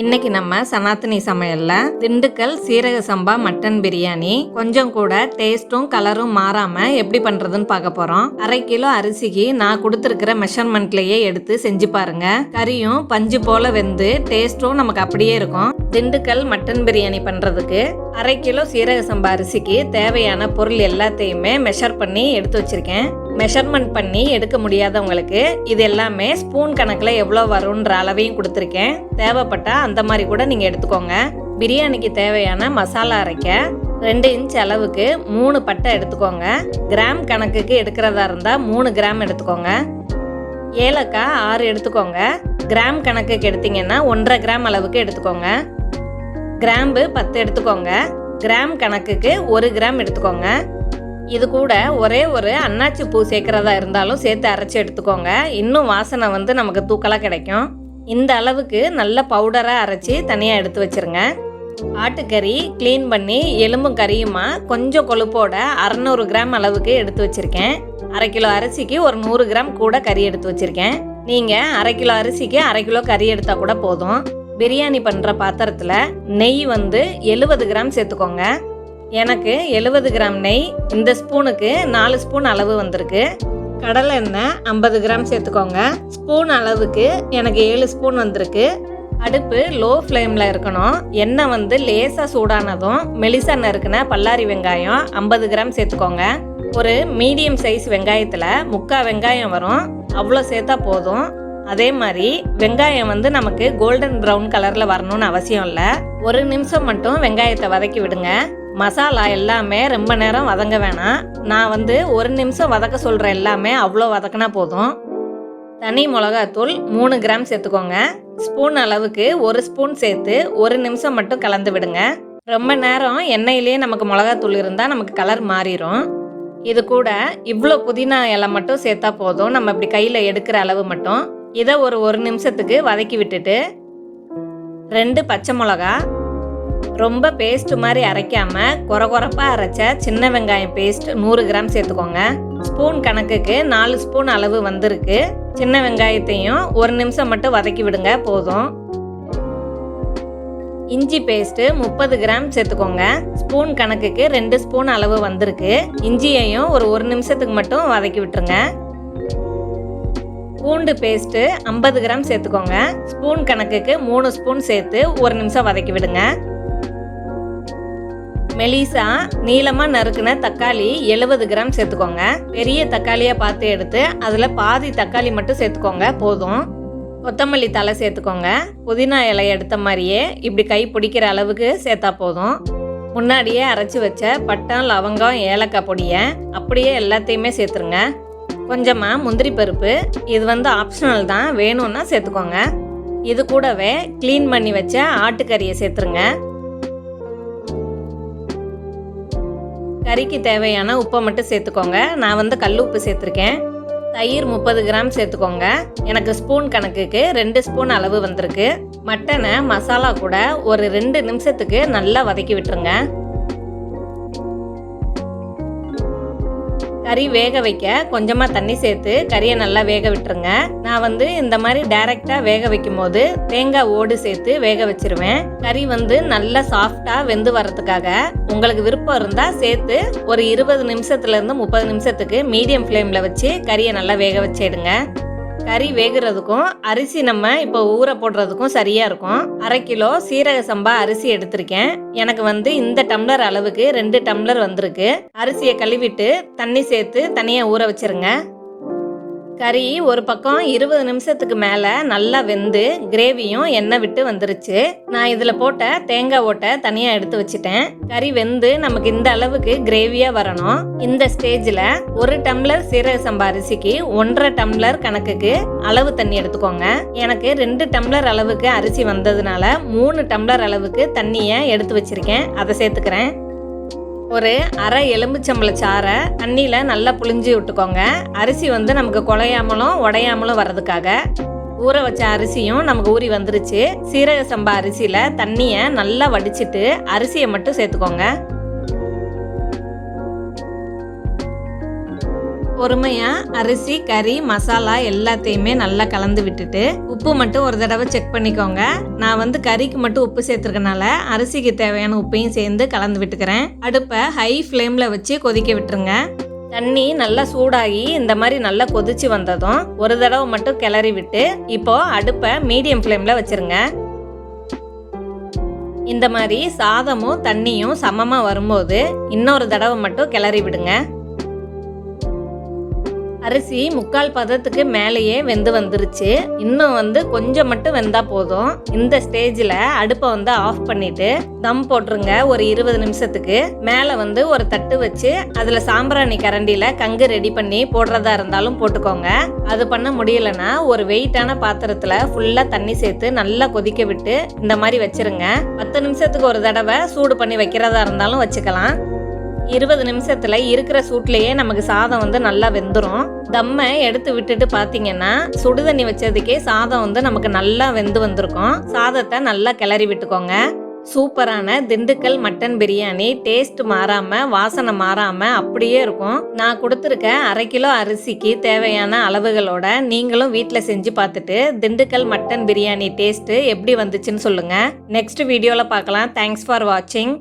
இன்னைக்கு நம்ம சனாத்தனி சமையல்ல திண்டுக்கல் சீரக சம்பா மட்டன் பிரியாணி. கொஞ்சம் கூட டேஸ்ட்டும் கலரும் மாறாம எப்படி பண்றதுன்னு பார்க்க போறோம். அரை கிலோ அரிசிக்கு நான் கொடுத்துருக்கிற மெஷர்மெண்ட்லயே எடுத்து செஞ்சு பாருங்க. கறியும் பஞ்சு போல வெந்து டேஸ்ட்டும் நமக்கு அப்படியே இருக்கும். திண்டுக்கல் மட்டன் பிரியாணி பண்றதுக்கு அரை கிலோ சீரக சம்பா அரிசிக்கு தேவையான பொருள் எல்லாத்தையுமே மெஷர் பண்ணி எடுத்து வச்சிருக்கேன். மெஷர்மெண்ட் பண்ணி எடுக்க முடியாதவங்களுக்கு இது எல்லாமே ஸ்பூன் கணக்கில் எவ்வளோ வரும்ன்ற அளவையும் கொடுத்துருக்கேன். தேவைப்பட்டா அந்த மாதிரி கூட நீங்கள் எடுத்துக்கோங்க. பிரியாணிக்கு தேவையான மசாலா அரைக்க ரெண்டு இன்ச் அளவுக்கு மூணு பட்டை எடுத்துக்கோங்க. கிராம் கணக்குக்கு எடுக்கிறதா இருந்தால் மூணு கிராம் எடுத்துக்கோங்க. ஏலக்காய் ஆறு எடுத்துக்கோங்க. கிராம் கணக்குக்கு எடுத்தீங்கன்னா ஒன்றரை கிராம் அளவுக்கு எடுத்துக்கோங்க. கிராம்பு பத்து எடுத்துக்கோங்க. கிராம் கணக்குக்கு ஒரு கிராம் எடுத்துக்கோங்க. இது கூட ஒரே ஒரு அன்னாச்சி பூ சேர்க்குறதா இருந்தாலும் சேர்த்து அரைச்சி எடுத்துக்கோங்க. இன்னும் வாசனை வந்து நமக்கு தூக்கலாக கிடைக்கும். இந்த அளவுக்கு நல்ல பவுடராக அரைச்சி தனியாக எடுத்து வச்சிருங்க. ஆட்டுக்கறி க்ளீன் பண்ணி எலும்பும் கறியுமா கொஞ்சம் கொழுப்போட அறநூறு கிராம் அளவுக்கு எடுத்து வச்சுருக்கேன். அரை கிலோ அரிசிக்கு ஒரு நூறு கிராம் கூட கறி எடுத்து வச்சுருக்கேன். நீங்கள் அரை கிலோ அரிசிக்கு அரை கிலோ கறி எடுத்தால் கூட போதும். பிரியாணி பண்ணுற பாத்திரத்தில் நெய் வந்து எழுபது கிராம் சேர்த்துக்கோங்க. எனக்கு எழுபது கிராம் நெய் இந்த ஸ்பூனுக்கு நாலு ஸ்பூன் அளவு வந்திருக்கு. கடலை எண்ணெய் ஐம்பது கிராம் சேர்த்துக்கோங்க. ஸ்பூன் அளவுக்கு எனக்கு ஏழு ஸ்பூன் வந்திருக்கு. அடுப்பு லோ ஃப்ளேமில் இருக்கணும். எண்ணெய் வந்து லேசாக சூடானதும் மெலிசா நறுக்குன பல்லாரி வெங்காயம் ஐம்பது கிராம் சேர்த்துக்கோங்க. ஒரு மீடியம் சைஸ் வெங்காயத்தில் முக்கால் வெங்காயம் வரும். அவ்வளோ சேர்த்தா போதும். அதே மாதிரி வெங்காயம் வந்து நமக்கு கோல்டன் ப்ரௌன் கலரில் வரணும்னு அவசியம் இல்லை. ஒரு நிமிஷம் மட்டும் வெங்காயத்தை வதக்கி விடுங்க. மசாலா எல்லாமே ரொம்ப நேரம் வதங்க வேணாம். நான் வந்து ஒரு நிமிஷம் வதக்க சொல்கிற எல்லாமே அவ்வளோ வதக்கினா போதும். தனி மிளகாத்தூள் மூணு கிராம் சேர்த்துக்கோங்க. ஸ்பூன் அளவுக்கு ஒரு ஸ்பூன் சேர்த்து ஒரு நிமிஷம் மட்டும் கலந்து விடுங்க. ரொம்ப நேரம் எண்ணெயிலே நமக்கு மிளகாத்தூள் இருந்தால் நமக்கு கலர் மாறிடும் இது கூட இவ்வளோ புதினா இலை மட்டும் சேர்த்தா போதும். நம்ம இப்படி கையில் எடுக்கிற அளவு மட்டும். இதை ஒரு ஒரு நிமிஷத்துக்கு வதக்கி விட்டுட்டு ரெண்டு பச்சை மிளகா ரொம்ப பேஸ்ட் மாதிரி அரைக்காம குறை குறைப்பா அரைச்ச சின்ன வெங்காயம் பேஸ்ட் நூறு கிராம் சேர்த்துக்கோங்க. ஸ்பூன் கணக்குக்கு நாலு ஸ்பூன் அளவு வந்திருக்கு. சின்ன வெங்காயத்தையும் ஒரு நிமிஷம் மட்டும் வதக்கி விடுங்க போதும். இஞ்சி பேஸ்ட்டு முப்பது கிராம் சேர்த்துக்கோங்க. ஸ்பூன் கணக்குக்கு ரெண்டு ஸ்பூன் அளவு வந்திருக்கு. இஞ்சியையும் ஒரு ஒரு நிமிஷத்துக்கு மட்டும் வதக்கி விட்டுருங்க. பூண்டு பேஸ்ட்டு ஐம்பது கிராம் சேர்த்துக்கோங்க. ஸ்பூன் கணக்குக்கு மூணு ஸ்பூன் சேர்த்து ஒரு நிமிஷம் வதக்கி விடுங்க. மெலிசா நீளமாக நறுக்குன தக்காளி எழுபது கிராம் சேர்த்துக்கோங்க. பெரிய தக்காளியாக பார்த்து எடுத்து அதில் பாதி தக்காளி மட்டும் சேர்த்துக்கோங்க போதும். கொத்தமல்லி தலை சேர்த்துக்கோங்க. புதினா இலை எடுத்த மாதிரியே இப்படி கை பிடிக்கிற அளவுக்கு சேர்த்தா போதும். முன்னாடியே அரைச்சி வச்ச பட்டம் லவங்கம் ஏலக்காய் பொடியை அப்படியே எல்லாத்தையுமே சேர்த்துருங்க. கொஞ்சமாக முந்திரி பருப்பு இது வந்து ஆப்ஷனல் தான் வேணும்னா சேர்த்துக்கோங்க. இது கூடவே க்ளீன் பண்ணி வச்ச ஆட்டுக்கறியை சேர்த்துருங்க. கறிக்கு தேவையான உப்பை மட்டும் சேர்த்துக்கோங்க. நான் வந்து கல் உப்பு சேர்த்துருக்கேன். தயிர் முப்பது கிராம் சேர்த்துக்கோங்க. எனக்கு ஸ்பூன் கணக்குக்கு ரெண்டு ஸ்பூன் அளவு வந்திருக்கு. மட்டனை மசாலா கூட ஒரு ரெண்டு நிமிஷத்துக்கு நல்லா வதக்கி விட்டுருங்க. கறி வேக வைக்க கொஞ்சமாக தண்ணி சேர்த்து கறியை நல்லா வேக விட்டுருங்க. நான் வந்து இந்த மாதிரி டைரெக்டாக வேக வைக்கும் போது தேங்காய் ஓடு சேர்த்து வேக வச்சிருவேன். கறி வந்து நல்லா சாஃப்டாக வெந்து வர்றதுக்காக உங்களுக்கு விருப்பம் இருந்தால் சேர்த்து ஒரு இருபது நிமிஷத்துலேருந்து முப்பது நிமிஷத்துக்கு மீடியம் ஃப்ளேமில் வச்சு கறியை நல்லா வேக வச்சிடுங்க கறி வேகிறதுக்கும் அரிசி நம்ம இப்போ ஊற போடுறதுக்கும் சரியாக இருக்கும். அரை கிலோ சீரக சம்பா அரிசி எடுத்திருக்கேன். எனக்கு வந்து இந்த டம்ளர் அளவுக்கு ரெண்டு டம்ளர் வந்திருக்கு. அரிசியை கழுவிட்டு தண்ணி சேர்த்து தனியாக ஊற வச்சிருங்க. கறி ஒரு பக்கம் இருபது நிமிஷத்துக்கு மேலே நல்லா வெந்து கிரேவியும் எண்ணெய் விட்டு வந்துருச்சு. நான் இதில் போட்ட தேங்காய் ஓட்டை தனியாக எடுத்து வச்சுட்டேன். கறி வெந்து நமக்கு இந்த அளவுக்கு கிரேவியாக வரணும். இந்த ஸ்டேஜில் ஒரு டம்ளர் சீரக சம்பா அரிசிக்கு ஒன்றரை டம்ளர் கணக்குக்கு அளவு தண்ணி எடுத்துக்கோங்க. எனக்கு ரெண்டு டம்ளர் அளவுக்கு அரிசி வந்ததுனால மூணு டம்ளர் அளவுக்கு தண்ணியை எடுத்து வச்சிருக்கேன். அதை சேர்த்துக்கிறேன். ஒரு அரை எலும்புச்சம்பளை சாறை தண்ணியில் நல்லா புளிஞ்சு விட்டுக்கோங்க. அரிசி வந்து நமக்கு குலையாமலும் உடையாமலும் வர்றதுக்காக. ஊற வச்ச அரிசியும் நமக்கு ஊறி வந்துருச்சு. சீரக சம்பா அரிசியில் தண்ணியை நல்லா வடிச்சிட்டு அரிசியை மட்டும் சேர்த்துக்கோங்க. பொறுமையாக அரிசி கறி மசாலா எல்லாத்தையுமே நல்லா கலந்து விட்டுட்டு உப்பு மட்டும் ஒரு தடவை செக் பண்ணிக்கோங்க. நான் வந்து கறிக்கு மட்டும் உப்பு சேர்த்துருக்கனால அரிசிக்கு தேவையான உப்பையும் சேர்ந்து கலந்து விட்டுக்கிறேன். அடுப்பை ஹை ஃப்ளேமில் வச்சு கொதிக்க விட்டுருங்க. தண்ணி நல்லா சூடாகி இந்த மாதிரி நல்லா கொதிச்சு வந்ததும் ஒரு தடவை மட்டும் கிளறி விட்டு இப்போ அடுப்பை மீடியம் ஃப்ளேமில் வச்சிருங்க. இந்த மாதிரி சாதமும் தண்ணியும் சமமாக வரும்போது இன்னொரு தடவை மட்டும் கிளறி விடுங்க. அரிசி முக்கால் பதத்துக்கு மேலேயே வெந்து வந்துருச்சு. இன்னும் வந்து கொஞ்சம் மட்டும் வெந்தா போதும். இந்த ஸ்டேஜில் அடுப்பை வந்து ஆஃப் பண்ணிட்டு தம் போட்டுருங்க ஒரு இருபது நிமிஷத்துக்கு. மேலே வந்து ஒரு தட்டு வச்சு அதில் சாம்பிராணி கரண்டியில் கங்கு ரெடி பண்ணி போடுறதா இருந்தாலும் போட்டுக்கோங்க. அது பண்ண முடியலன்னா ஒரு வெயிட்டான பாத்திரத்தில் ஃபுல்லாக தண்ணி சேர்த்து நல்லா கொதிக்க விட்டு இந்த மாதிரி வச்சிருங்க. பத்து நிமிஷத்துக்கு ஒரு தடவை சூடு பண்ணி வைக்கிறதா இருந்தாலும் வச்சுக்கலாம். இருபது நிமிஷத்துல இருக்கிற சூட்லயே நமக்கு சாதம் வந்து நல்லா வெந்துடும் தம்மை எடுத்து விட்டுட்டு பார்த்தீங்கன்னா சுடுதண்ணி வச்சதுக்கே சாதம் வந்து நமக்கு நல்லா வெந்து வந்திருக்கும். சாதத்தை நல்லா கிளறி விட்டுக்கோங்க. சூப்பரான திண்டுக்கல் மட்டன் பிரியாணி டேஸ்ட் மாறாம வாசனை மாறாம அப்படியே இருக்கும். நான் கொடுத்துருக்க அரை கிலோ அரிசிக்கு தேவையான அளவுகளோட நீங்களும் வீட்டில் செஞ்சு பார்த்துட்டு திண்டுக்கல் மட்டன் பிரியாணி டேஸ்ட் எப்படி வந்துச்சுன்னு சொல்லுங்க. நெக்ஸ்ட் வீடியோவில் பார்க்கலாம். தேங்க்ஸ் ஃபார் வாட்சிங்